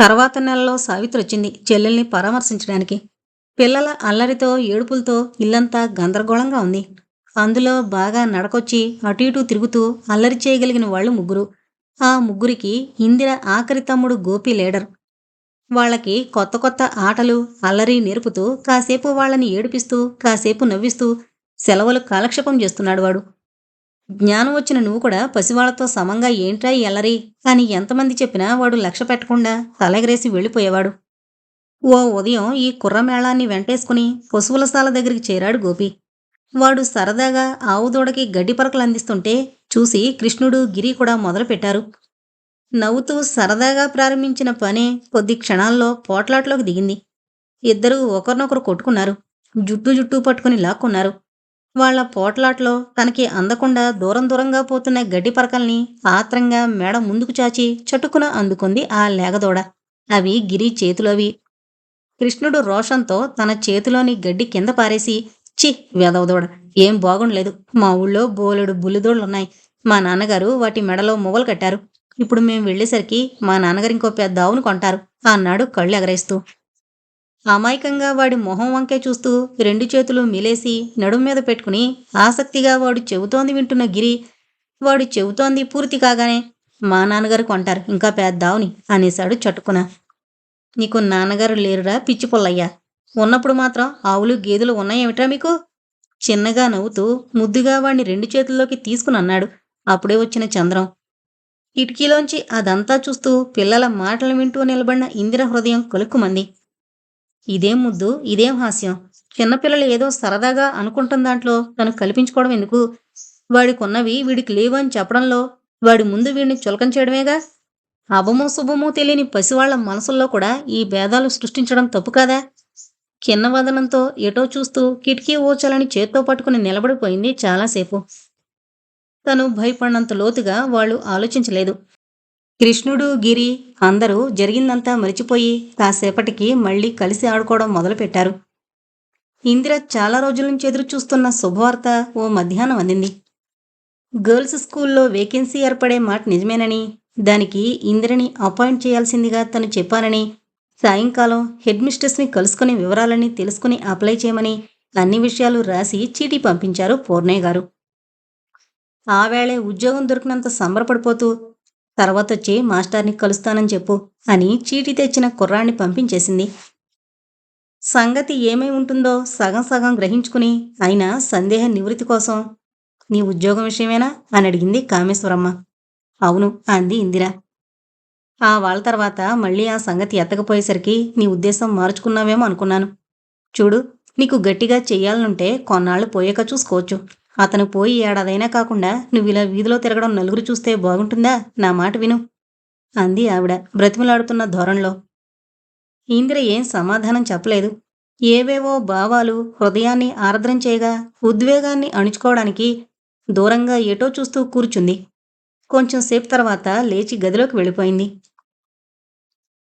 తర్వాత నెలలో సావిత్రి వచ్చింది చెల్లెల్ని పరామర్శించడానికి. పిల్లల అల్లరితో ఏడుపులతో ఇల్లంతా గందరగోళంగా ఉంది. అందులో బాగా నడకొచ్చి అటు ఇటు తిరుగుతూ అల్లరి చేయగలిగిన వాళ్ళు ముగ్గురు. ఆ ముగ్గురికి ఇందిర ఆఖరి తమ్ముడు గోపి లీడర్. వాళ్ళకి కొత్త కొత్త ఆటలు అల్లరి నేర్పుతూ కాసేపు వాళ్ళని ఏడిపిస్తూ కాసేపు నవ్విస్తూ సెలవులు కాలక్షేపం చేస్తున్నాడు వాడు. జ్ఞానం వచ్చిన నువ్వు కూడా పసివాళ్ళతో సమంగా ఏంట్రా ఎల్లరి అల్లరి? అని ఎంతమంది చెప్పినా వాడు లక్ష్య పెట్టకుండా తలెగరేసి వెళ్ళిపోయేవాడు. ఓ ఉదయం ఈ కుర్రమేళాన్ని వెంటేసుకుని పశువుల సాల దగ్గరికి చేరాడు గోపి. వాడు సరదాగా ఆవు దూడకి గడ్డి పరకలు అందిస్తుంటే చూసి కృష్ణుడు గిరి కూడా మొదలుపెట్టారు. నవ్వుతూ సరదాగా ప్రారంభించిన పనే కొద్ది క్షణాల్లో పోట్లాట్లోకి దిగింది. ఇద్దరూ ఒకరినొకరు కొట్టుకున్నారు. జుట్టు జుట్టు పట్టుకుని లాక్కున్నారు. వాళ్ళ పోట్లాట్లో తనకి అందకుండా దూరం దూరంగా పోతున్న గడ్డి పరకల్ని ఆత్రంగా మేడ ముందుకు చాచి చటుకున అందుకుంది ఆ లేగదోడ. అవి గిరి చేతులవి. కృష్ణుడు రోషంతో తన చేతిలోని గడ్డి కింద పారేసి చి వెదవదోడ ఏం బాగుండలేదు. మా ఊళ్ళో బోలెడు బుల్లిదోళ్ళున్నాయి మా నాన్నగారు వాటి మెడలో మొగలు కట్టారు. ఇప్పుడు మేము వెళ్ళేసరికి మా నాన్నగారు ఇంకో పెద్ద ఆవును కొంటారు. అన్నాడు కళ్ళు ఎగరేస్తూ. అమాయకంగా వాడి మొహం వంకే చూస్తూ రెండు చేతులు మిలేసి నడుం మీద పెట్టుకుని ఆసక్తిగా వాడు చెబుతోంది వింటున్న గిరి వాడు చెబుతోంది పూర్తి కాగానే మా నాన్నగారు కొంటారు ఇంకా పెద్దావుని అనేశాడు చటుకున నీకు నాన్నగారు లేరురా పిచ్చి పొల్లయ్యా. ఉన్నప్పుడు మాత్రం ఆవులు గేదెలు ఉన్నాయేమిట్రా మీకు? చిన్నగా నవ్వుతూ ముద్దుగా వాణ్ణి రెండు చేతుల్లోకి తీసుకుని అన్నాడు. అప్పుడే వచ్చిన చంద్రం. కిటికీలోంచి అదంతా చూస్తూ పిల్లల మాటలు వింటూ నిలబడిన ఇందిర హృదయం కొలుక్కుమంది. ఇదేం ముద్దు ఇదేం హాస్యం? చిన్నపిల్లలు ఏదో సరదాగా అనుకుంటున్న దాంట్లో తను కల్పించుకోవడం ఎందుకు? వాడికున్నవి వీడికి లేవు అని చెప్పడంలో వాడి ముందు వీడిని చులకం చేయడమేగా? అభమో శుభమో తెలియని పసివాళ్ళ మనసుల్లో కూడా ఈ భేదాలు సృష్టించడం తప్పు కాదా? కిన్నవదనంతో ఎటో చూస్తూ కిటికీ ఓచాలని చేత్తో పట్టుకుని నిలబడిపోయింది చాలాసేపు. తను భయపడినంత లోతుగా వాళ్ళు ఆలోచించలేదు. కృష్ణుడు గిరి అందరూ జరిగిందంతా మరిచిపోయి కాసేపటికి మళ్ళీ కలిసి ఆడుకోవడం మొదలుపెట్టారు. ఇందిర చాలా రోజుల నుంచి ఎదురు చూస్తున్న శుభవార్త ఓ మధ్యాహ్నం అందింది. గర్ల్స్ స్కూల్లో వేకెన్సీ ఏర్పడే మాట నిజమేనని దానికి ఇందిరని అపాయింట్ చేయాల్సిందిగా తను చెప్పానని సాయంకాలం హెడ్ మిస్ట్రెస్ని కలుసుకుని వివరాలన్నీ తెలుసుకుని అప్లై చేయమని అన్ని విషయాలు రాసి చీటీ పంపించారు పూర్ణయ్య గారు. ఆ వేళే ఉద్యోగం దొరికినంత సంబరపడిపోతూ తర్వాత వచ్చి మాస్టర్ని కలుస్తానని చెప్పు అని చీటీ తెచ్చిన కుర్రాన్ని పంపించేసింది. సంగతి ఏమై ఉంటుందో సగం సగం గ్రహించుకుని అయినా సందేహ నివృత్తి కోసం నీ ఉద్యోగం విషయమేనా? అని అడిగింది కామేశ్వరమ్మ. అవును అంది ఇందిరా. ఆ వాళ్ళ తర్వాత మళ్ళీ ఆ సంగతి ఎత్తకపోయేసరికి నీ ఉద్దేశం మార్చుకున్నావేమో అనుకున్నాను. చూడు నీకు గట్టిగా చెయ్యాలనుంటే కొన్నాళ్ళు పోయాక చూసుకోవచ్చు. అతను పోయి ఏడాదైనా కాకుండా నువ్వు ఇలా వీధిలో తిరగడం నలుగురు చూస్తే బాగుంటుందా? నా మాట విను అంది ఆవిడ బ్రతిమలాడుతున్న ధోరణిలో. ఇందిర ఏం సమాధానం చెప్పలేదు. ఏవేవో భావాలు హృదయాన్ని ఆర్ద్రం చేయగా ఉద్వేగాన్ని అణుచుకోవడానికి దూరంగా ఎటో చూస్తూ కూర్చుంది. కొంచెం సేపు తర్వాత లేచి గదిలోకి వెళ్ళిపోయింది.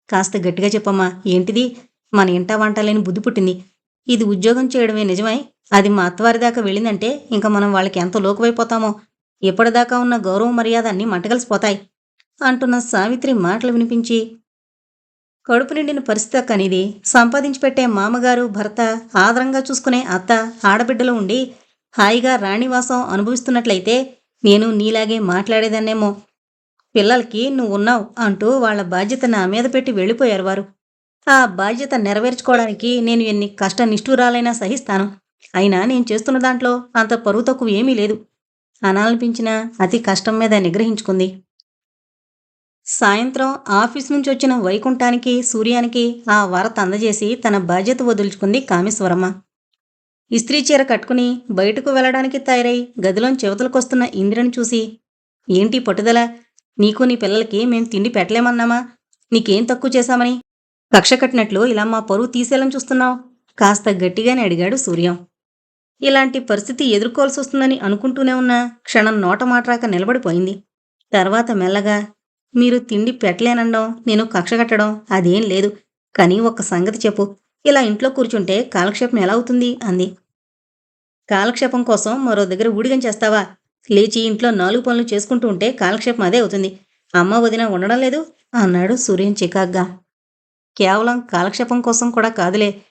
కాస్త గట్టిగా చెప్పమ్మా ఏంటిది? మన ఇంట వంట లేని బుద్ధి పుట్టింది. ఇది ఉద్యోగం చేయడమే నిజమై. అది మా అత్తవారి దాకా వెళ్ళిందంటే ఇంకా మనం వాళ్ళకి ఎంత లోకువైపోతామో. ఎప్పటిదాకా ఉన్న గౌరవ మర్యాద అన్నీ మంటగలిసిపోతాయి అంటున్న సావిత్రి మాటలు వినిపించి కడుపు నిండిన పరిస్థితి కనిది సంపాదించి పెట్టే మామగారు భర్త ఆదరంగా చూసుకునే అత్త ఆడబిడ్డలు ఉండి హాయిగా రాణివాసం అనుభవిస్తున్నట్లయితే నేను నీలాగే మాట్లాడేదాన్నేమో. పిల్లలకి నువ్వు ఉన్నావు అంటూ వాళ్ళ బాధ్యత నా మీద పెట్టి వెళ్ళిపోయారు వారు. ఆ బాధ్యత నెరవేర్చుకోవడానికి నేను ఎన్ని కష్ట నిష్ఠూరాలైనా సహిస్తాను. అయినా నేను చేస్తున్న దాంట్లో అంత పరువు తక్కువ ఏమీ లేదు. అనాలనిపించిన అతి కష్టం మీద నిగ్రహించుకుంది. సాయంత్రం ఆఫీస్ నుంచి వచ్చిన వైకుంఠానికి సూర్యానికి ఆ వరత అందజేసి తన బాధ్యత వదులుచుకుంది కామేశ్వరమ్మ. ఇస్త్రీ చీర కట్టుకుని బయటకు వెళ్ళడానికి తయారై గదిలోని చెవతలకొస్తున్న ఇందిరని చూసి ఏంటి పట్టుదల? నీకు నీ పిల్లలకి మేం తిండి పెట్టలేమన్నామా? నీకేం తక్కువ చేశామని? కక్ష కట్టినట్లు ఇలా మా పరువు తీసేయాలని చూస్తున్నావు? కాస్త గట్టిగానే అడిగాడు సూర్యం. ఇలాంటి పరిస్థితి ఎదుర్కోవాల్సి వస్తుందని అనుకుంటూనే ఉన్నా క్షణం నోట మాట్రాక నిలబడిపోయింది. తర్వాత మెల్లగా మీరు తిండి పెట్టలేనడం నేను కక్ష కట్టడం అదేం లేదు. కానీ ఒక్క సంగతి చెప్పు. ఇలా ఇంట్లో కూర్చుంటే కాలక్షేపం ఎలా అవుతుంది? అంది. కాలక్షేపం కోసం మరో దగ్గర ఊడిగం చేస్తావా? లేచి ఇంట్లో నాలుగు పనులు చేసుకుంటూ ఉంటే కాలక్షేపం అదే అవుతుంది. అమ్మ వదిన ఉండడం లేదు అన్నాడు సూర్యం చికాగ్గా. కేవలం కాలక్షేపం కోసం కూడా కాదులే.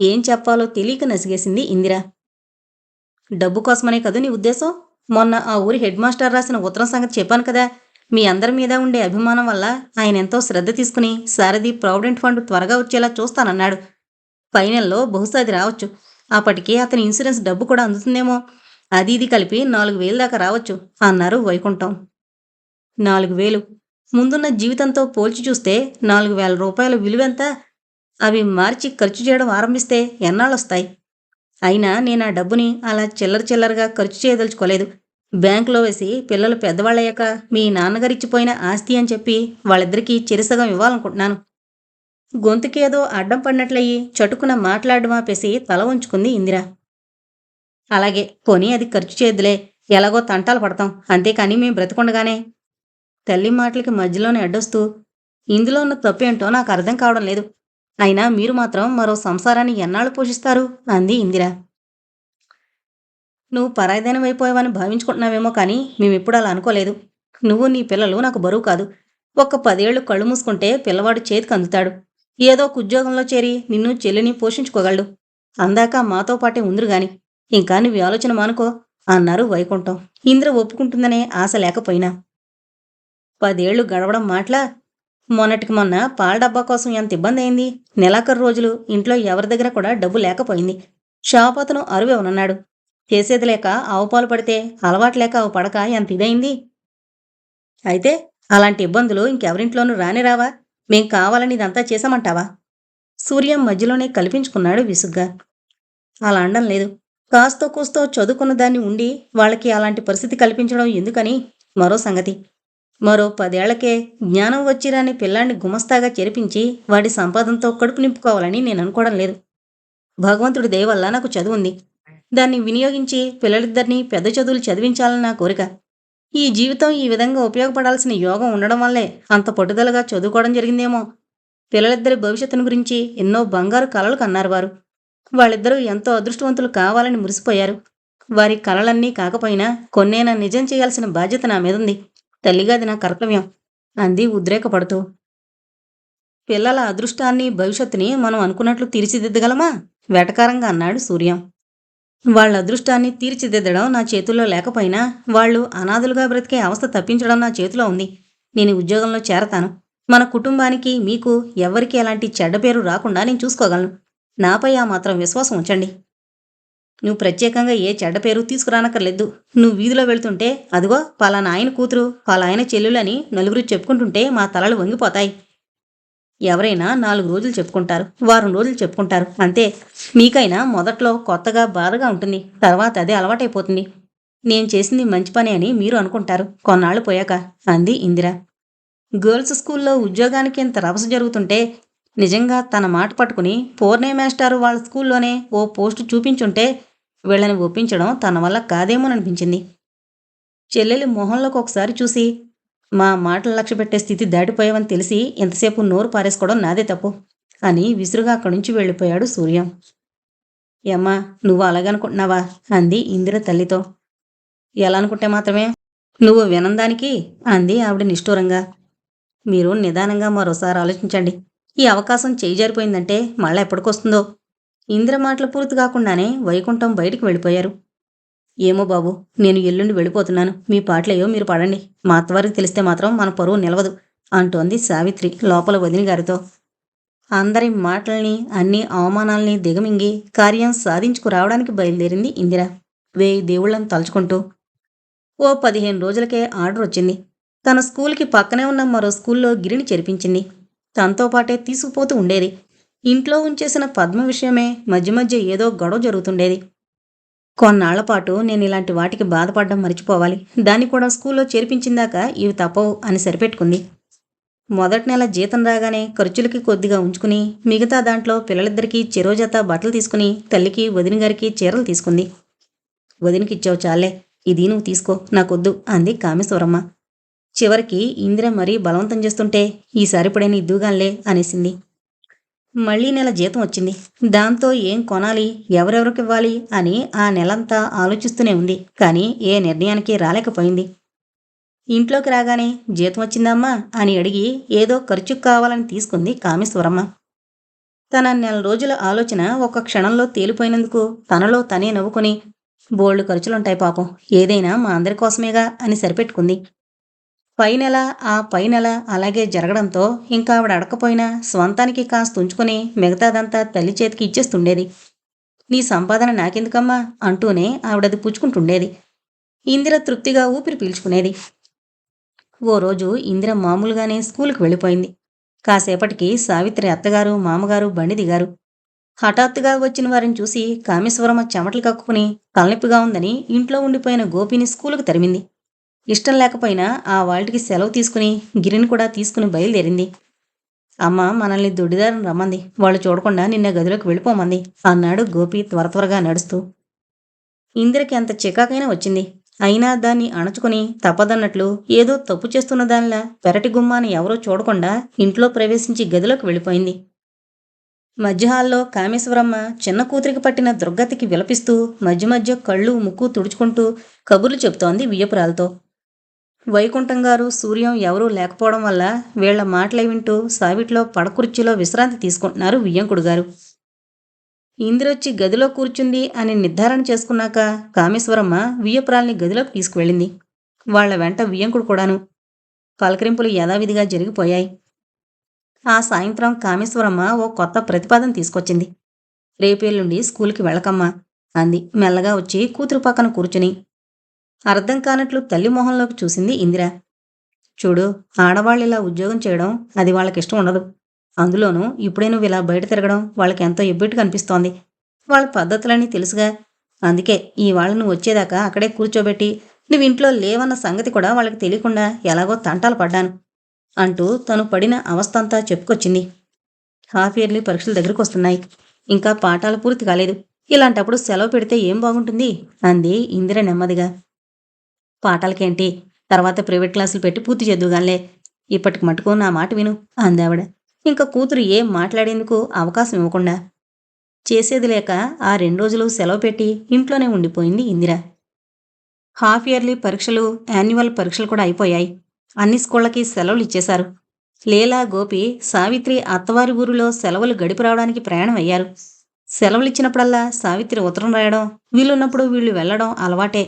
ఏం చెప్పాలో తెలియక నసిగేసింది ఇందిర. డబ్బు కోసమనే కదూ నీ ఉద్దేశం? మొన్న ఆ ఊరి హెడ్ మాస్టర్ రాసిన ఉత్తరం సంగతి చెప్పాను కదా. మీ అందరి మీద ఉండే అభిమానం వల్ల ఆయన ఎంతో శ్రద్ధ తీసుకుని సారథి ప్రావిడెంట్ ఫండ్ త్వరగా వచ్చేలా చూస్తానన్నాడు. ఫైనల్లో బహుశా అది రావచ్చు. అప్పటికే అతని ఇన్సూరెన్స్ డబ్బు కూడా అందుతుందేమో. అది ఇది కలిపి నాలుగు వేలు దాకా రావచ్చు అన్నారు వైకుంఠం. నాలుగు వేలు. ముందున్న జీవితంతో పోల్చి చూస్తే నాలుగు వేల రూపాయల విలువెంత? అవి మార్చి ఖర్చు చేయడం ఆరంభిస్తే ఎన్నాళ్ళొస్తాయి? అయినా నేను ఆ డబ్బుని అలా చిల్లర చిల్లరగా ఖర్చు చేయదలుచుకోలేదు. బ్యాంకులో వేసి పిల్లలు పెద్దవాళ్ళయ్యాక మీ నాన్నగారిచ్చిపోయిన ఆస్తి అని చెప్పి వాళ్ళిద్దరికీ చిరుసగం ఇవ్వాలనుకుంటున్నాను. గొంతుకేదో అడ్డం పడినట్లయి చటుకున మాట్లాడడం ఆపేసి తల ఉంచుకుంది ఇందిరా. అలాగే పోనీ అది ఖర్చు చేయద్దులే ఎలాగో తంటాలు పడతాం అంతేకాని మేము బ్రతకుండగానే తల్లి మాటలకి మధ్యలోనే అడ్డొస్తూ ఇందులో ఉన్న తప్పేంటో నాకు అర్థం కావడం లేదు. అయినా మీరు మాత్రం మరో సంసారాన్ని ఎన్నాళ్ళు పోషిస్తారు? అంది ఇందిరా. నువ్వు పరాయిదైనం అయిపోయావని భావించుకుంటున్నావేమో కానీ మేమిప్పుడు అలా అనుకోలేదు. నువ్వు నీ పిల్లలు నాకు బరువు కాదు. ఒక్క పదేళ్ళు కళ్ళు మూసుకుంటే పిల్లవాడు చేతికి అందుతాడు. ఏదో ఒక ఉద్యోగంలో చేరి నిన్ను చెల్లిని పోషించుకోగలడు. అందాక మాతో పాటే ఉందరు గాని. ఇంకా నువ్వు ఆలోచన మానుకో అన్నారు వైకుంఠం. ఇంద్ర ఒప్పుకుంటుందనే ఆశ లేకపోయినా పదేళ్ళు గడవడం మాట్లా? మొన్నటికి మొన్న పాల డబ్బా కోసం ఎంత ఇబ్బంది అయింది? నెలాఖరు రోజులు ఇంట్లో ఎవరి దగ్గర కూడా డబ్బు లేకపోయింది. షాప్ అతను అరువేవనన్నాడు. చేసేది లేక ఆవు పాలు పడితే అలవాటు లేక ఆవు పడక ఎంత ఇదైంది అయితే అలాంటి ఇబ్బందులు ఇంకెవరింట్లోనూ రాని రావా? మేం కావాలని ఇదంతా చేశామంటావా? సూర్యం మధ్యలోనే కల్పించుకున్నాడు విసుగ్గా. అలా అండం లేదు. కాస్తో కూస్తో చదువుకున్న దాన్ని ఉండి వాళ్ళకి అలాంటి పరిస్థితి కల్పించడం ఎందుకని మరో సంగతి. మరో పదేళ్ళకే జ్ఞానం వచ్చిరాని పిల్లాన్ని గుమస్తాగా చేర్పించి వాడి సంపాదనతో కడుపు నింపుకోవాలని నేను అనుకోవడం లేదు. భగవంతుడి దయవల్ల నాకు చదువు ఉంది. దాన్ని వినియోగించి పిల్లలిద్దరినీ పెద్ద చదువులు చదివించాలని నా కోరిక. ఈ జీవితం ఈ విధంగా ఉపయోగపడాల్సిన యోగం ఉండడం వల్లే అంత పట్టుదలగా చదువుకోవడం జరిగిందేమో. పిల్లలిద్దరి భవిష్యత్తును గురించి ఎన్నో బంగారు కలలు కన్నారు వారు. వాళ్ళిద్దరూ ఎంతో అదృష్టవంతులు కావాలని మురిసిపోయారు. వారి కలలన్నీ కాకపోయినా కొన్నేనా నిజం చేయాల్సిన బాధ్యత నా మీదుంది తల్లిగా అది నా కర్తవ్యం. అంది ఉద్రేకపడుతూ. పిల్లల అదృష్టాన్ని భవిష్యత్తుని మనం అనుకున్నట్లు తీర్చిదిద్దగలమా? వెటకారంగా అన్నాడు సూర్యం. వాళ్ళ అదృష్టాన్ని తీర్చిదిద్దడం నా చేతుల్లో లేకపోయినా వాళ్ళు అనాథులుగా బ్రతికే అవస్థ తప్పించడం నా చేతిలో ఉంది. నేను ఉద్యోగంలో చేరతాను. మన కుటుంబానికి మీకు ఎవ్వరికీ ఎలాంటి చెడ్డ పేరు రాకుండా నేను చూసుకోగలను. నాపై ఆ మాత్రం విశ్వాసం ఉంచండి. నువ్వు ప్రత్యేకంగా ఏ చెడ్డ పేరు తీసుకురానక్కర్లేదు. నువ్వు వీధిలో వెళ్తుంటే అదిగో పలానా ఆయన కూతురు పలాయన చెల్లులని నలుగురు చెప్పుకుంటుంటే మా తలలు వంగిపోతాయి. ఎవరైనా నాలుగు రోజులు చెప్పుకుంటారు వారం రోజులు చెప్పుకుంటారు అంతే. మీకైనా మొదట్లో కొత్తగా బాధగా ఉంటుంది తర్వాత అదే అలవాటైపోతుంది. నేను చేసింది మంచి పని అని మీరు అనుకుంటారు కొన్నాళ్ళు పోయాక అంది ఇందిర. గర్ల్స్ స్కూల్లో ఉద్యోగానికి ఇంత రభస జరుగుతుంటే నిజంగా తన మాట పట్టుకుని పూర్ణే మాస్టారు వాళ్ళ స్కూల్లోనే ఓ పోస్టు చూపించుంటే వీళ్ళని ఒప్పించడం తన వల్ల కాదేమోననిపించింది. చెల్లెలి మొహంలోకి ఒకసారి చూసి మా మాటలు లక్ష్య పెట్టే స్థితి దాటిపోయావని తెలిసి ఎంతసేపు నోరు పారేసుకోవడం నాదే తప్పు అని విసురుగా అక్కడి నుంచి వెళ్ళిపోయాడు సూర్యం. ఏమ్మా నువ్వు అలాగనుకుంటున్నావా? అంది ఇందిర తల్లితో. ఎలా అనుకుంటే మాత్రమే? నువ్వు వినందానికి అంది ఆవిడ నిష్ఠూరంగా. మీరు నిదానంగా మరోసారి ఆలోచించండి. ఈ అవకాశం చేయి జారిపోయిందంటే మళ్ళా ఎప్పటికొస్తుందో. ఇందిర మాటలు పూర్తి కాకుండానే వైకుంఠం బయటికి వెళ్ళిపోయారు. ఏమో బాబు నేను ఎల్లుండి వెళ్ళిపోతున్నాను. మీ పాటలేయో మీరు పడండి. మా అత్తవారికి తెలిస్తే మాత్రం మన పరువు నిలవదు అంటోంది సావిత్రి లోపల వదిన గారితో. అందరి మాటల్ని అన్ని అవమానాల్ని దిగమింగి కార్యం సాధించుకురావడానికి బయలుదేరింది ఇందిర. వేయి దేవుళ్ళని తలుచుకుంటూ. ఓ పదిహేను రోజులకే ఆర్డర్ వచ్చింది. తన స్కూల్కి పక్కనే ఉన్న మరో స్కూల్లో గిరిని చేర్పించింది. తనతో పాటే తీసుకుపోతూ ఉండేది. ఇంట్లో ఉంచేసిన పద్మ విషయమే మధ్య మధ్య ఏదో గొడవ జరుగుతుండేది. కొన్నాళ్ళ పాటు నేను ఇలాంటి వాటికి బాధపడడం మర్చిపోవాలి. దాన్ని కూడా స్కూల్లో చేర్పించిందాక ఇవి తప్పవు అని సరిపెట్టుకుంది. మొదటి నెల జీతం రాగానే ఖర్చులకి కొద్దిగా ఉంచుకుని మిగతా దాంట్లో పిల్లలిద్దరికీ చెరోజత బట్టలు తీసుకుని తల్లికి వదిన గారికి చీరలు తీసుకుంది. వదినకి ఇచ్చావు చాలే ఇది నువ్వు తీసుకో నాకొద్దు అంది కామేశ్వరమ్మ. చివరికి ఇందిర మరీ బలవంతం చేస్తుంటే ఈసారి ఇప్పుడైనా ఇద్దుగాన్లే అనేసింది. మళ్ళీ నెల జీతం వచ్చింది. దాంతో ఏం కొనాలి? ఎవరెవరికి ఇవ్వాలి అని ఆ నెలంతా ఆలోచిస్తూనే ఉంది. కానీ ఏ నిర్ణయానికి రాలేకపోయింది. ఇంట్లోకి రాగానే జీతం వచ్చిందమ్మా అని అడిగి ఏదో ఖర్చుకు కావాలని తీసుకుంది కామేశ్వరమ్మ తన నెల రోజుల ఆలోచన ఒక క్షణంలో తేలిపోయినందుకు తనలో తనే నవ్వుకొని బోల్డ్ ఖర్చులుంటాయి పాపం. ఏదైనా మా అందరి కోసమేగా అని సరిపెట్టుకుంది. పై నెల ఆ పై నెల అలాగే జరగడంతో ఇంకా ఆవిడ అడకపోయినా స్వంతానికి కాస్త ఉంచుకొని మిగతాదంతా తల్లి చేతికి ఇచ్చేస్తుండేది. నీ సంపాదన నాకెందుకమ్మా? అంటూనే ఆవిడది పుచ్చుకుంటుండేది. ఇందిర తృప్తిగా ఊపిరి పీల్చుకునేది. ఓ రోజు ఇందిర మామూలుగానే స్కూల్కి వెళ్ళిపోయింది. కాసేపటికి సావిత్రి అత్తగారు మామగారు బండి దిగారు. హఠాత్తుగా వచ్చిన వారిని చూసి కామేశ్వరమ్మ చెమటలు కక్కుకుని తలనొప్పిగా ఉందని ఇంట్లో ఉండిపోయిన గోపిని స్కూలుకు తరిమింది. ఇష్టం లేకపోయినా ఆ వాళ్ళకి సెలవు తీసుకుని గిరిని కూడా తీసుకుని బయలుదేరింది. అమ్మ మనల్ని దొడ్డిదారం రమ్మంది. వాళ్ళు చూడకుండా నిన్న గదిలోకి వెళ్ళిపోమంది. అన్నాడు గోపి త్వర త్వరగా నడుస్తూ. ఇందిరకి అంత చికాకైనా వచ్చింది. అయినా దాన్ని అణచుకుని తప్పదన్నట్లు ఏదో తప్పు చేస్తున్న దానిలా పెరటి గుమ్మాని ఎవరో చూడకుండా ఇంట్లో ప్రవేశించి గదిలోకి వెళ్ళిపోయింది. మధ్య హాల్లో కామేశ్వరమ్మ చిన్న కూతురికి పట్టిన దుర్గతికి విలపిస్తూ మధ్య మధ్య కళ్ళు ముక్కు తుడుచుకుంటూ కబుర్లు చెప్తోంది వియ్యపురాలతో. వైకుంఠం గారు సూర్యం ఎవరూ లేకపోవడం వల్ల వీళ్ళ మాటలే వింటూ సావిట్లో పడకుర్చీలో విశ్రాంతి తీసుకుంటున్నారు వియ్యంకుడు గారు. ఇందిరొచ్చి గదిలో కూర్చుంది అని నిర్ధారణ చేసుకున్నాక కామేశ్వరమ్మ వియ్యపురాల్ని గదిలోకి తీసుకువెళ్ళింది. వాళ్ళ వెంట వియ్యంకుడు కూడాను. పలకరింపులు యథావిధిగా జరిగిపోయాయి. ఆ సాయంత్రం కామేశ్వరమ్మ ఓ కొత్త ప్రతిపాదన తీసుకొచ్చింది. రేపేళ్ళుండి స్కూల్కి వెళ్ళకమ్మా అంది. మెల్లగా వచ్చి కూతురు పక్కన కూర్చుని. అర్థం కానట్లు తల్లి మొహంలోకి చూసింది ఇందిర. చూడు ఆడవాళ్ళు ఇలా ఉద్యోగం చేయడం అది వాళ్ళకి ఇష్టం ఉండదు. అందులోనూ ఇప్పుడే నువ్వు ఇలా బయట తిరగడం వాళ్ళకి ఎంతో ఇబ్బెట్టు కనిపిస్తోంది. వాళ్ళ పద్ధతులన్నీ తెలుసుగా. అందుకే ఈ వాళ్ళు నువ్వు వచ్చేదాకా అక్కడే కూర్చోబెట్టి నువ్వు ఇంట్లో లేవన్న సంగతి కూడా వాళ్ళకి తెలియకుండా ఎలాగో తంటాలు పడ్డాను అంటూ తను పడిన అవస్థంతా చెప్పుకొచ్చింది. హాఫ్ ఇయర్లీ పరీక్షల దగ్గరకు వస్తున్నాయి. ఇంకా పాఠాలు పూర్తి కాలేదు. ఇలాంటప్పుడు సెలవు పెడితే ఏం బాగుంటుంది? అంది ఇందిర నెమ్మదిగా. పాఠాలకేంటి తర్వాత ప్రైవేట్ క్లాసులు పెట్టి పూర్తి చేద్దుగానే ఇప్పటికి మటుకు నా మాట విను అందావిడ. ఇంకా కూతురు ఏం మాట్లాడేందుకు అవకాశం ఇవ్వకుండా? చేసేది లేక ఆ రెండు రోజులు సెలవు పెట్టి ఇంట్లోనే ఉండిపోయింది ఇందిర. హాఫ్ ఇయర్లీ పరీక్షలు యాన్యువల్ పరీక్షలు కూడా అయిపోయాయి. అన్ని స్కూళ్ళకి సెలవులు ఇచ్చేశారు. లీలా గోపి సావిత్రి అత్తవారి ఊరిలో సెలవులు గడిపి రావడానికి ప్రయాణం అయ్యారు. సెలవులు ఇచ్చినప్పుడల్లా సావిత్రి ఉత్తరం రాయడం వీళ్ళున్నప్పుడు వీళ్ళు వెళ్ళడం అలవాటే.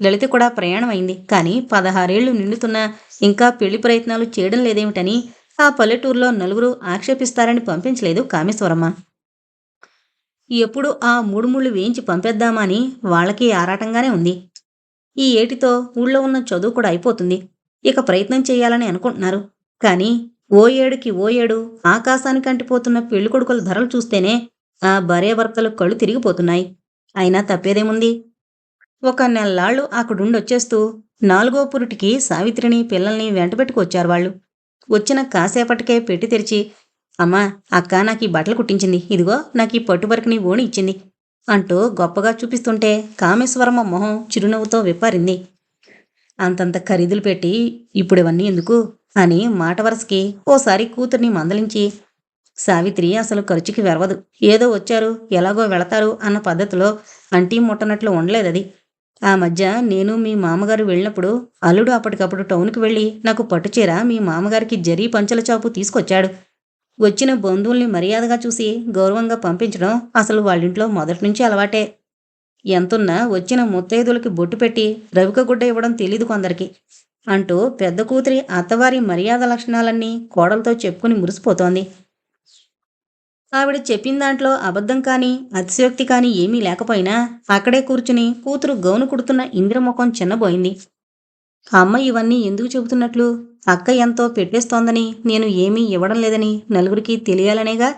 లలిత కూడా ప్రయాణం అయింది కానీ పదహారేళ్ళు నిండుతున్నా ఇంకా పెళ్ళి ప్రయత్నాలు చేయడం లేదేమిటని ఆ పల్లెటూరులో నలుగురు ఆక్షేపిస్తారని పంపించలేదు కామేశ్వరమ్మ. ఎప్పుడు ఆ మూడు ముళ్ళు వేయించి పంపేద్దామా అని వాళ్ళకి ఆరాటంగానే ఉంది. ఈ ఏటితో ఊళ్ళో ఉన్న చదువు కూడా అయిపోతుంది. ఇక ప్రయత్నం చేయాలని అనుకుంటున్నారు. కానీ ఓ ఏడుకి ఓ ఏడు ఆకాశానికి అంటిపోతున్న పెళ్ళికొడుకుల ధరలు చూస్తేనే ఆ భార్యాభర్తలు కళ్ళు తిరిగిపోతున్నాయి. అయినా తప్పేదేముంది? ఒక నెల్లాళ్ళు అక్కడుండొచ్చేస్తూ నాలుగో పురుటికి సావిత్రిని పిల్లల్ని వెంటబెట్టుకొచ్చారు వాళ్ళు. వచ్చిన కాసేపటికే పెట్టి తెరిచి అమ్మా అక్క నాకు ఈ బట్టలు కుట్టించింది. ఇదిగో నాకు ఈ పట్టుబరికిని ఓణి ఇచ్చింది అంటూ గొప్పగా చూపిస్తుంటే కామేశ్వరమ్మ మొహం చిరునవ్వుతో విప్పారింది. అంతంత ఖరీదులు పెట్టి ఇప్పుడు ఇవన్నీ ఎందుకు? అని మాట వరసకి ఓసారి కూతుర్ని మందలించి సావిత్రి అసలు ఖర్చుకి వెరవదు. ఏదో వచ్చారు ఎలాగో వెళతారు అన్న పద్ధతిలో అంటీ ముట్టనట్లు ఉండలేదది. ఆ మధ్య నేను మీ మామగారు వెళ్ళినప్పుడు అల్లుడు అప్పటికప్పుడు టౌన్కి వెళ్ళి నాకు పట్టుచీర మీ మామగారికి జరీ పంచల చాపు తీసుకొచ్చాడు. వచ్చిన బంధువుల్ని మర్యాదగా చూసి గౌరవంగా పంపించడం అసలు వాళ్ళింట్లో మొదటి నుంచి అలవాటే. ఎంతున్నా వచ్చిన ముత్తైదులకి బొట్టు పెట్టి రవిక గుడ్డ ఇవ్వడం తెలీదు కొందరికి. అంటూ పెద్ద కూతురి అత్తవారి మర్యాద లక్షణాలన్నీ కోడలతో చెప్పుకుని మురిసిపోతోంది. ఆవిడ చెప్పిన దాంట్లో అబద్ధం కానీ అతిశయోక్తి కానీ ఏమీ లేకపోయినా అక్కడే కూర్చుని కూతురు గౌను కుడుతున్న ఇంద్రముఖం చిన్నబోయింది. అమ్మ ఇవన్నీ ఎందుకు చెబుతున్నట్లు? అక్క ఎంతో పెట్టేస్తోందని నేను ఏమీ ఇవ్వడం లేదని నలుగురికి తెలియాలనేగా?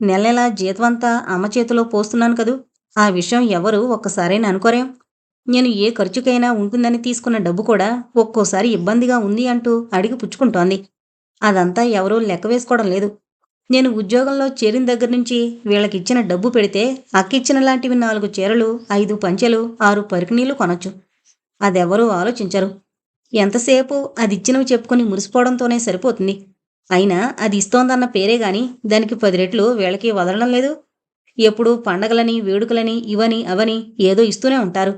నెల నెలా జీతమంతా అమ్మ చేతిలో పోస్తున్నాను కదూ? ఆ విషయం ఎవరు ఒక్కసారైనా అనుకోరేం? నేను ఏ ఖర్చుకైనా ఉంటుందని తీసుకున్న డబ్బు కూడా ఒక్కోసారి ఇబ్బందిగా ఉంది అంటూ అడిగి పుచ్చుకుంటోంది. అదంతా ఎవరూ లెక్క వేసుకోవడం లేదు. నేను ఉద్యోగంలో చేరిన దగ్గర నుంచి వీళ్ళకిచ్చిన డబ్బు పెడితే అక్కిచ్చిన లాంటివి నాలుగు చీరలు ఐదు పంచెలు ఆరు పరికినీలు కొనొచ్చు. అదెవరూ ఆలోచించరు. ఎంతసేపు అది ఇచ్చినవి చెప్పుకుని మురిసిపోవడంతోనే సరిపోతుంది. అయినా అది ఇస్తోందన్న పేరే గాని దానికి పది రెట్లు వీళ్ళకి వదలడం లేదు. ఎప్పుడు పండగలని వేడుకలని ఇవని అవని ఏదో ఇస్తూనే ఉంటారు.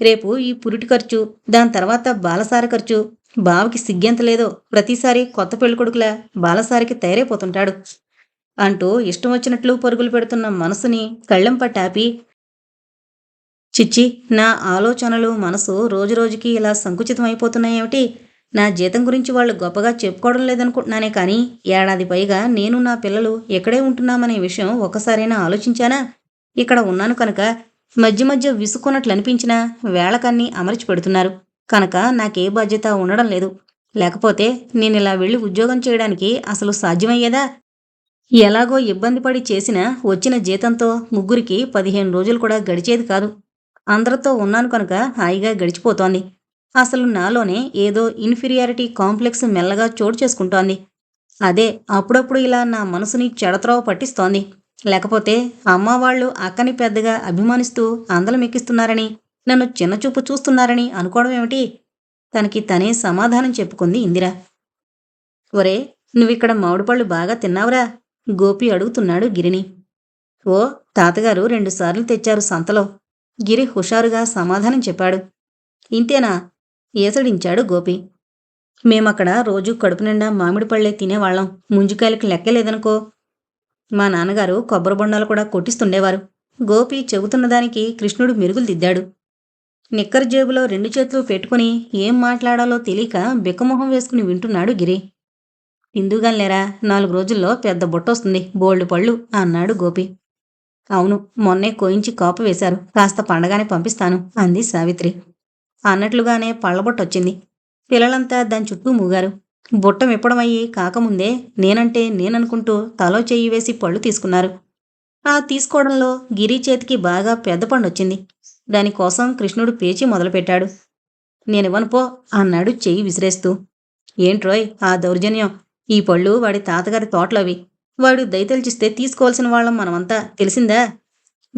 రేపు ఈ పురిటి ఖర్చు దాని తర్వాత బాలసార ఖర్చు బావకి సిగ్గెంత లేదో ప్రతిసారి కొత్త పెళ్ళికొడుకులా బాలసారికి తయారైపోతుంటాడు. అంటూ ఇష్టం వచ్చినట్లు పరుగులు పెడుతున్న మనసుని కళ్ళెం పట్టాపి చిచ్చి నా ఆలోచనలు మనసు రోజురోజుకి ఇలా సంకుచితం అయిపోతున్నాయేమిటి నా జీతం గురించి వాళ్ళు గొప్పగా చెప్పుకోవడం లేదనుకుంటున్నానే కానీ ఏడాది పైగా నేను నా పిల్లలు ఎక్కడే ఉంటున్నామనే విషయం ఒక్కసారైనా ఆలోచించానా? ఇక్కడ ఉన్నాను కనుక మధ్య మధ్య విసుక్కున్నట్లు అనిపించినా వేళకన్నీ అమర్చి పెడుతున్నారు. కనుక నాకే బాధ్యత ఉండడం లేదు. లేకపోతే నేను ఇలా వెళ్ళి ఉద్యోగం చేయడానికి అసలు సాధ్యమయ్యేదా? ఎలాగో ఇబ్బంది పడి చేసినా వచ్చిన జీతంతో ముగ్గురికి పదిహేను రోజులు కూడా గడిచేది కాదు. అందరితో ఉన్నాను కనుక హాయిగా గడిచిపోతోంది. అసలు నాలోనే ఏదో ఇన్ఫీరియారిటీ కాంప్లెక్స్ మెల్లగా చోటు చేసుకుంటోంది. అదే అప్పుడప్పుడు ఇలా నా మనసుని చెడత్రోవ పట్టిస్తోంది. లేకపోతే అమ్మ వాళ్ళు అక్కని పెద్దగా అభిమానిస్తూ అందలం ఎక్కిస్తున్నారని నన్ను చిన్నచూపు చూస్తున్నారని అనుకోవడం ఏమిటి? తనకి తనే సమాధానం చెప్పుకుంది ఇందిర. ఒరే నువ్విక్కడ మామిడిపళ్ళు బాగా తిన్నావురా? గోపి అడుగుతున్నాడు గిరిని. ఓ తాతగారు రెండుసార్లు తెచ్చారు సంతలో. గిరి హుషారుగా సమాధానం చెప్పాడు. ఇంతేనా? ఏసడించాడు గోపి. మేమక్కడ రోజు కడుపు నిండా మామిడి పళ్ళే తినేవాళ్ళం. ముంజుకాయలకి లెక్కలేదనుకో మా నాన్నగారు కొబ్బరి బొండాలు కూడా కొట్టిస్తుండేవారు. గోపి చెబుతున్న దానికి కృష్ణుడు మెరుగులు దిద్దాడు. నిక్కర్ జేబులో రెండు చేతులు పెట్టుకుని ఏం మాట్లాడాలో తెలియక బిక్కమొహం వేసుకుని వింటున్నాడు గిరి. ఇందుగాలేరా నాలుగు రోజుల్లో పెద్ద బొట్టొస్తుంది బోల్డు పళ్ళు అన్నాడు గోపి. అవును మొన్నే కోయించి కాపు వేశారు కాస్త పండగానే పంపిస్తాను అంది సావిత్రి. అన్నట్లుగానే పళ్ళబొట్టొచ్చింది. పిల్లలంతా దాని చుట్టూ మూగారు. బుట్ట విప్పడమయ్యి కాకముందే నేనంటే నేననుకుంటూ తలో చెయ్యి వేసి పళ్ళు తీసుకున్నారు. ఆ తీసుకోవడంలో గిరి చేతికి బాగా పెద్ద పండొచ్చింది. దానికోసం కృష్ణుడు పేచి మొదలుపెట్టాడు. నేనివ్వను పో అన్నాడు చెయ్యి విసిరేస్తూ. ఏంట్రోయ్ ఆ దౌర్జన్యం. ఈ పళ్ళు వాడి తాతగారి తోటలవి. వాడు దయతలిచిస్తే తీసుకోవాల్సిన వాళ్ళం మనమంతా. తెలిసిందా?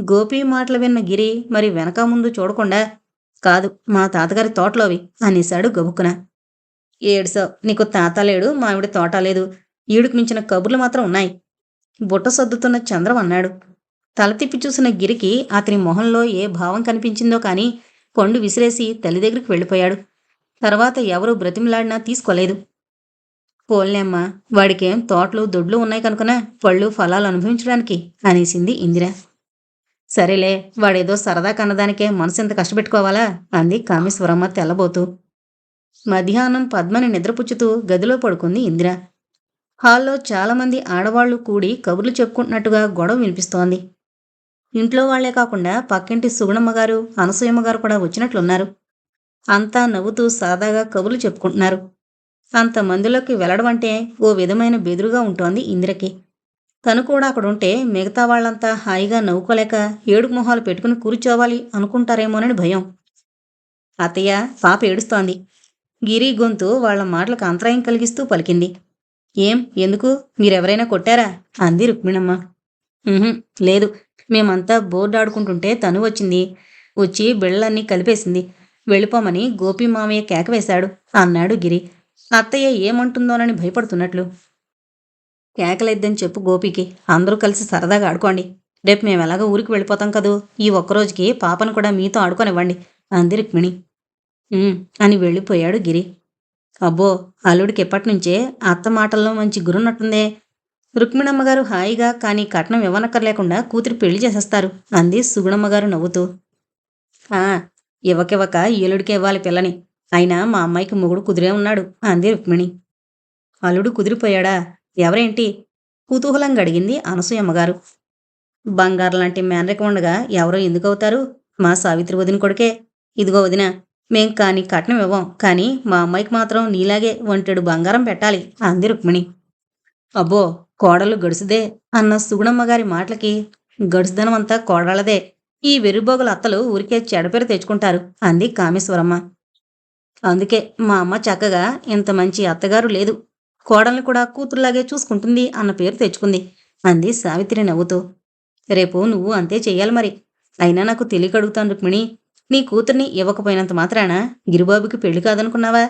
గోపి మాటలు విన్న గిరి మరి వెనక ముందు చూడకుండా కాదు మా తాతగారి తోటలోవి అనేశాడు గబుక్కున. ఏడుసావు నీకు తాత లేడు మావిడి తోట లేదు. ఈడుకు మించిన కబుర్లు మాత్రం ఉన్నాయి. బుట్ట సర్దుతున్న చంద్రం అన్నాడు. తల తిప్పి చూసిన గిరికి అతని మొహంలో ఏ భావం కనిపించిందో కానీ పండు విసిరేసి తల్లి దగ్గరికి వెళ్ళిపోయాడు. తర్వాత ఎవరూ బ్రతిమలాడినా తీసుకోలేదు. పోల్నేమ్మ వాడికేం తోటలు దొడ్లు ఉన్నాయి కనుకన పళ్ళు ఫలాలు అనుభవించడానికి అనేసింది ఇందిర. సరేలే వాడేదో సరదా కన్నదానికే మనసు ఎంత కష్టపెట్టుకోవాలా అంది కామేశ్వరమ్మ తెల్లబోతూ. మధ్యాహ్నం పద్మని నిద్రపుచ్చుతూ గదిలో పడుకుంది ఇందిర. హాల్లో చాలామంది ఆడవాళ్ళు కూడి కబుర్లు చెప్పుకుంటున్నట్టుగా గొడవ వినిపిస్తోంది. ఇంట్లో వాళ్ళే కాకుండా పక్కింటి సుగుణమ్మ గారు అనసూయమ్మ గారు కూడా వచ్చినట్లున్నారు. అంతా నవ్వుతూ సాదాగా కబులు చెప్పుకుంటున్నారు. అంతమందిలోకి వెళ్ళడం అంటే ఓ విధమైన బెదురుగా ఉంటోంది ఇందిరకి. తను కూడా అక్కడుంటే మిగతా వాళ్ళంతా హాయిగా నవ్వుకోలేక ఏడుపు మొహాలు పెట్టుకుని కూర్చోవాలి అనుకుంటారేమోనని భయం. అత్తయ్య పాప ఏడుస్తోంది. గిరి గొంతు వాళ్ళ మాటలకు అంతరాయం కలిగిస్తూ పలికింది. ఏం ఎందుకు? మీరెవరైనా కొట్టారా? అంది రుక్మిణమ్మ. లేదు. మేమంతా బోర్డు ఆడుకుంటుంటే తను వచ్చింది. వచ్చి బిళ్ళన్నీ కలిపేసింది. వెళ్ళిపోమని గోపి మామయ్య కేక వేశాడు. అన్నాడు గిరి. అత్తయ్య ఏమంటుందోనని భయపడుతున్నట్లు. కేకలేద్దని చెప్పు గోపికి. అందరూ కలిసి సరదాగా ఆడుకోండి. రేపు మేము ఎలాగో ఊరికి వెళ్ళిపోతాం కదూ. ఈ ఒక్కరోజుకి పాపను కూడా మీతో ఆడుకోనివ్వండి. అంది రుక్మిణి. అని వెళ్ళిపోయాడు గిరి. అబ్బో అల్లుడికి ఎప్పటినుంచే అత్త మాటల్లో మంచి గురున్నట్టుందే. రుక్మిణమ్మగారు హాయిగా కానీ కట్నం ఇవ్వనక్కర్లేకుండా కూతురు పెళ్ళి చేసేస్తారు అంది సుగుణమ్మగారు నవ్వుతూ. ఆ ఇవ్వకివ్వక ఈలుడికి ఇవ్వాలి పిల్లని. అయినా మా అమ్మాయికి మొగుడు కుదిరే ఉన్నాడు అంది రుక్మిణి. అల్లుడు కుదిరిపోయాడా? ఎవరేంటి? కుతూహలంగా అడిగింది అనసూయమ్మగారు బంగారు లాంటి మేనరిక ఉండగా ఎవరో ఎందుకు అవుతారు? మా సావిత్రి వదిన కొడుకే. ఇదిగో వదిన మేం కాని కట్నం ఇవ్వం కానీ మా అమ్మాయికి మాత్రం నీలాగే ఒంటెడు బంగారం పెట్టాలి అంది రుక్మిణి. అబ్బో కోడలు గడుసుదే అన్న సుగుణమ్మగారి మాటలకి గడుసుదనం అంతా కోడలదే ఈ వెరుబోగుల అత్తలు ఊరికే చెడపేరు తెచ్చుకుంటారు. అంది కామేశ్వరమ్మ. అందుకే మా అమ్మ చక్కగా ఇంత మంచి అత్తగారు లేదు. కోడల్ని కూడా కూతురులాగే చూసుకుంటుంది అన్న పేరు తెచ్చుకుంది. అంది సావిత్రి నవ్వుతూ. రేపు నువ్వు అంతే చెయ్యాలి మరి. అయినా నాకు తెలియక అడుగుతాను రుక్మిణి నీ కూతుర్ని ఇవ్వకపోయినంత మాత్రాన? గిరిబాబుకి పెళ్ళి కాదనుకున్నావా?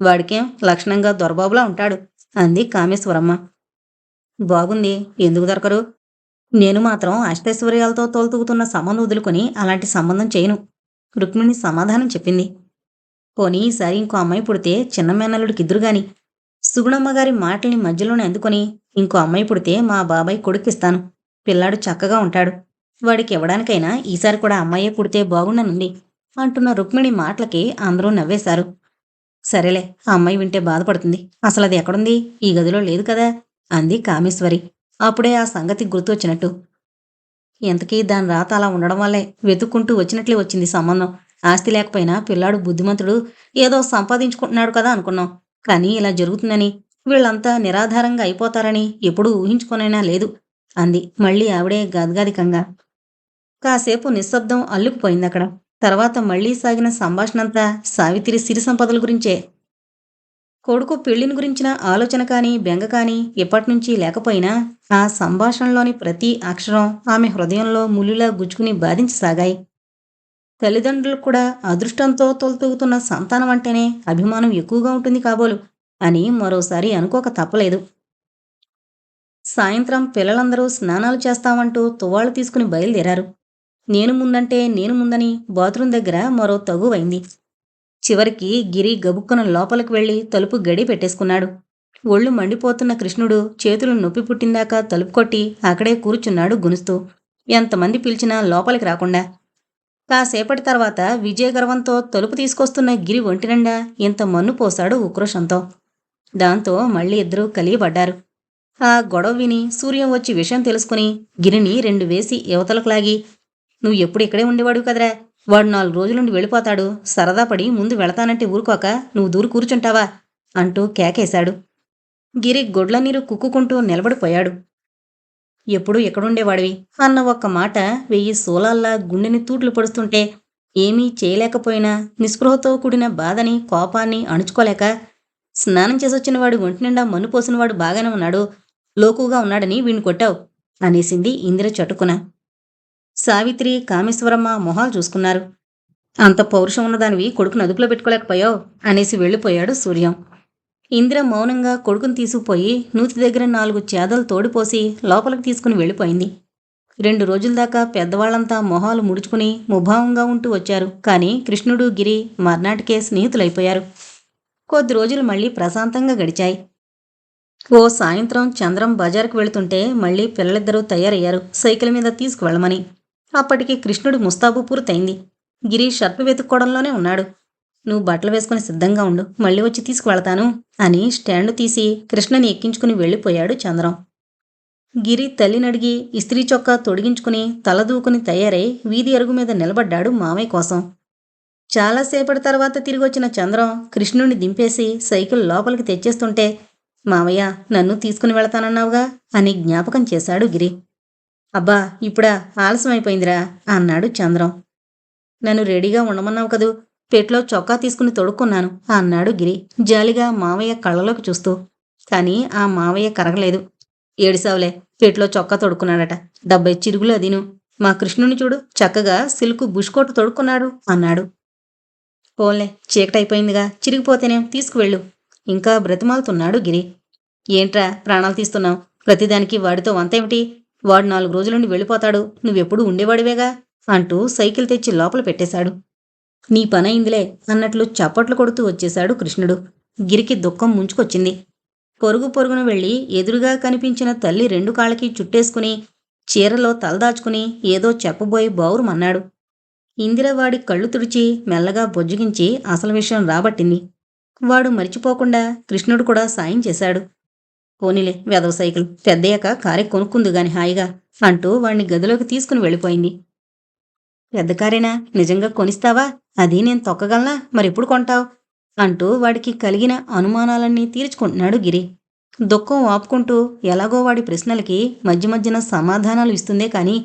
వాడికేం లక్షణంగా దొరబాబులా ఉంటాడు. అంది కామేశ్వరమ్మ. బాగుంది. ఎందుకు దొరకరు? నేను మాత్రం అష్టైశ్వర్యాలతో తోలుతూగుతున్న సంబంధం వదులుకొని అలాంటి సంబంధం చేయను. రుక్మిణి సమాధానం చెప్పింది. పోనీ ఈసారి ఇంకో అమ్మాయి పుడితే చిన్న మేనల్లుడికి ఇద్దరు సుగుణమ్మ గారి మాటల్ని మధ్యలోనే అందుకొని ఇంకో అమ్మాయి పుడితే మా బాబాయ్ కొడుకిస్తాను పిల్లాడు చక్కగా ఉంటాడు. వాడికి ఇవ్వడానికైనా ఈసారి కూడా అమ్మాయే పుడితే బాగుండనుంది అంటున్న రుక్మిణి మాటలకి అందరూ నవ్వేశారు. సరేలే ఆ అమ్మాయి వింటే బాధపడుతుంది. అసలు అది ఎక్కడుంది? ఈ గదిలో లేదు కదా? అంది కామేశ్వరి. అప్పుడే ఆ సంగతి గుర్తొచ్చినట్టు. ఇంతకీ దాని రాత అలా ఉండడం వల్లే వెతుక్కుంటూ వచ్చినట్లే వచ్చింది సంబంధం. ఆస్తి లేకపోయినా పిల్లాడు బుద్ధిమంతుడు ఏదో సంపాదించుకుంటున్నాడు కదా అనుకున్నాం. కానీ ఇలా జరుగుతుందని వీళ్ళంతా నిరాధారంగా అయిపోతారని ఎప్పుడూ ఊహించుకోనైనా లేదు అంది మళ్ళీ ఆవిడే గద్గాదికంగా. కాసేపు నిశ్శబ్దం అల్లుకుపోయింది అక్కడ తర్వాత మళ్ళీ సాగిన సంభాషణంతా సావిత్రి సిరి సంపదల గురించే. కొడుకు పెళ్ళిని గురించిన ఆలోచన కానీ బెంగ కానీ ఎప్పటినుంచి లేకపోయినా ఆ సంభాషణలోని ప్రతి అక్షరం ఆమె హృదయంలో ములులా గుచ్చుకుని బాధించసాగాయి. తల్లిదండ్రులు కూడా అదృష్టంతో తొలతూగుతున్న సంతానం అంటేనే అభిమానం ఎక్కువగా ఉంటుంది కాబోలు అని మరోసారి అనుకోక తప్పలేదు. సాయంత్రం పిల్లలందరూ స్నానాలు చేస్తామంటూ తువాళ్ళు తీసుకుని బయలుదేరారు. నేను ముందంటే నేను ముందని బాత్రూం దగ్గర మరో తగువైంది చివరికి గిరి గబుక్కున లోపలికి వెళ్ళి తలుపు గడి పెట్టేసుకున్నాడు. ఒళ్ళు మండిపోతున్న కృష్ణుడు చేతులు నొప్పి పుట్టిందాకా తలుపు కొట్టి అక్కడే కూర్చున్నాడు గునుస్తూ. ఎంతమంది పిలిచినా లోపలికి రాకుండా. కాసేపటి తర్వాత విజయగర్వంతో తలుపు తీసుకొస్తున్న గిరి ఒంటినండా ఇంత మన్ను పోశాడు ఉక్రోషంతో. దాంతో మళ్ళీ ఇద్దరూ కలియబడ్డారు. ఆ గొడవ విని సూర్యం వచ్చి విషయం తెలుసుకుని గిరిని రెండు వేసి యువతలకు లాగి నువ్వు ఎప్పుడు ఇక్కడే ఉండేవాడు కదరా? వాడు నాలుగు రోజుల నుండి వెళ్ళిపోతాడు. సరదా పడి ముందు వెళతానంటే ఊరుకోక నువ్వు దూరు కూర్చుంటావా? అంటూ కేకేశాడు. గిరి గొడ్ల నీరు కుక్కుకుంటూ నిలబడిపోయాడు. ఎప్పుడు ఎక్కడుండేవాడివి అన్న ఒక్క మాట వెయ్యి సోలాల్లా గుండెని తూట్లు పడుస్తుంటే ఏమీ చేయలేకపోయినా నిస్పృహతో కూడిన బాధని కోపాన్ని అణుచుకోలేక స్నానం చేసొచ్చినవాడు ఒంటి నిండా మన్ను పోసినవాడు బాగానే ఉన్నాడు. లోకుగా ఉన్నాడని వీణ్ణి కొట్టావు అనేసింది ఇందిర చటుకున సావిత్రి కామేశ్వరమ్మ మొహాలు చూసుకున్నారు. అంత పౌరుషం ఉన్నదానివి కొడుకును అదుపులో పెట్టుకోలేకపోయావు అనేసి వెళ్ళిపోయాడు సూర్యం. ఇందిర మౌనంగా కొడుకుని తీసుకుపోయి నూతి దగ్గర నాలుగు చేదలు తోడిపోసి లోపలికి తీసుకుని వెళ్ళిపోయింది. రెండు రోజుల దాకా పెద్దవాళ్ళంతా మొహాలు ముడుచుకుని ముభావంగా ఉంటూ వచ్చారు. కానీ కృష్ణుడు గిరి మర్నాటికే స్నేహితులైపోయారు. కొద్ది రోజులు మళ్ళీ ప్రశాంతంగా గడిచాయి. ఓ సాయంత్రం చంద్రం బజార్కు వెళుతుంటే మళ్ళీ పిల్లలిద్దరూ తయారయ్యారు సైకిల్ మీద తీసుకువెళ్ళమని. అప్పటికి కృష్ణుడి ముస్తాబు పూర్తయింది. గిరి షర్టు వెతుక్కోవడంలోనే ఉన్నాడు. నువ్వు బట్టలు వేసుకుని సిద్ధంగా ఉండు మళ్ళీ వచ్చి తీసుకువెళతాను అని స్టాండ్ తీసి కృష్ణని ఎక్కించుకుని వెళ్ళిపోయాడు చంద్రం. గిరి తల్లినడిగి ఇస్త్రీ చొక్కా తొడిగించుకుని తలదూకుని తయారై వీధి అరుగు మీద నిలబడ్డాడు మామయ్య కోసం. చాలాసేపటి తర్వాత తిరిగొచ్చిన చంద్రం కృష్ణుణ్ణి దింపేసి సైకిల్ లోపలికి తెచ్చేస్తుంటే మావయ్య నన్ను తీసుకుని వెళతానన్నావుగా అని జ్ఞాపకం చేశాడు గిరి. అబ్బా ఇప్పుడా? ఆలస్యమైపోయిందిరా అన్నాడు చంద్రం. నన్ను రెడీగా ఉండమన్నావు కదూ? పెట్లో చొక్కా తీసుకుని తొడుక్కున్నాను అన్నాడు గిరి. జాలిగా మావయ్య కళ్ళలోకి చూస్తూ. కానీ ఆ మావయ్య కరగలేదు. ఏడిసావులే పెట్లో చొక్కా తొడుక్కున్నాడట. డెబ్బై చిరుగులు అదిను. మా కృష్ణుని చూడు చక్కగా సిల్కు బుష్కోటు తొడుక్కున్నాడు అన్నాడు. పోన్లే చీకటైపోయిందిగా చిరిగిపోతేనేం తీసుకువెళ్ళు. ఇంకా బ్రతిమాలుతున్నాడు గిరి. ఏంట్రా ప్రాణాలు తీస్తున్నావు? ప్రతిదానికి వాడితో వంతేమిటి? వాడు నాలుగు రోజులుండి వెళ్ళిపోతాడు. నువ్వెప్పుడు ఉండేవాడివేగా? అంటూ సైకిల్ తెచ్చి లోపల పెట్టేశాడు. నీ పనయిందిలే అన్నట్లు చప్పట్లు కొడుతూ వచ్చేశాడు కృష్ణుడు. గిరికి దుఃఖం ముంచుకొచ్చింది. పొరుగు పొరుగున వెళ్ళి ఎదురుగా కనిపించిన తల్లి రెండు కాళ్ళకి చుట్టేసుకుని చీరలో తలదాచుకుని ఏదో చెప్పబోయి బౌరుమన్నాడు ఇందిరవాడి కళ్ళు తుడిచి మెల్లగా బొజ్జగించి అసలు విషయం రాబట్టింది. వాడు మరిచిపోకుండా కృష్ణుడు కూడా సాయం చేశాడు. పోనీలే వెదవ సైకిల్. పెద్దయ్యాక కారే కొనుక్కుందు గాని హాయిగా అంటూ వాణ్ణి గదిలోకి తీసుకుని వెళ్ళిపోయింది. పెద్ద కారేనా? నిజంగా కొనిస్తావా? అది నేను తొక్కగలనా? మరెప్పుడు కొంటావు? అంటూ వాడికి కలిగిన అనుమానాలన్నీ తీర్చుకుంటున్నాడు గిరి. దుఃఖం ఆపుకుంటూ ఎలాగో వాడి ప్రశ్నలకి మధ్య మధ్యన సమాధానాలు ఇస్తుందే కానీ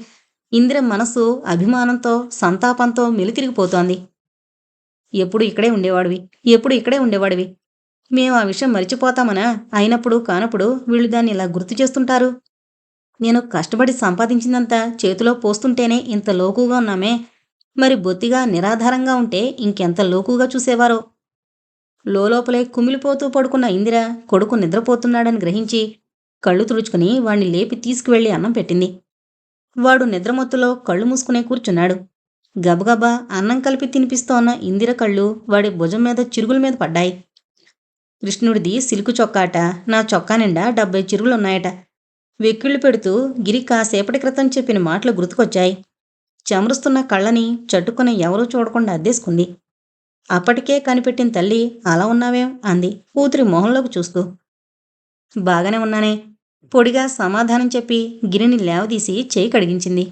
ఇందిర మనసు అభిమానంతో సంతాపంతో మెలితిరిగిపోతోంది. ఎప్పుడు ఇక్కడే ఉండేవాడివి? ఎప్పుడు ఇక్కడే ఉండేవాడివి? మేము ఆ విషయం మరిచిపోతామనా? అయినప్పుడు కానప్పుడు వీళ్ళు దాన్ని ఇలా గుర్తు చేస్తుంటారు. నేను కష్టపడి సంపాదించిందంతా చేతిలో పోస్తుంటేనే ఇంత లోకుగా ఉన్నామే. మరి బొత్తిగా నిరాధారంగా ఉంటే ఇంకెంత లోకుగా చూసేవారో? లోపలే కుమిలిపోతూ పడుకున్న ఇందిర కొడుకు నిద్రపోతున్నాడని గ్రహించి కళ్ళు తుడుచుకుని వాణ్ణి లేపి తీసుకువెళ్ళి అన్నం పెట్టింది. వాడు నిద్రమత్తులో కళ్ళు మూసుకునే కూర్చున్నాడు. గబగబా అన్నం కలిపి తినిపిస్తోన్న ఇందిర కళ్ళు వాడి భుజం మీద చిరుగుల మీద పడ్డాయి. కృష్ణుడిది సిల్కు చొక్కాట. నా చొక్కా నిండా డెబ్బై చిరుగులున్నాయట. వెక్కిళ్ళు పెడుతూ గిరి కాసేపటి క్రితం చెప్పిన మాటలు గుర్తుకొచ్చాయి. చెమరుస్తున్న కళ్ళని చట్టుకుని ఎవరూ చూడకుండా అద్దేసుకుంది. అప్పటికే కనిపెట్టిన తల్లి అలా ఉన్నావేం? అంది కూతురి మొహంలోకి చూస్తూ. బాగానే ఉన్నానే. పొడిగా సమాధానం చెప్పి గిరిని లేవదీసి చేయి కడిగించింది.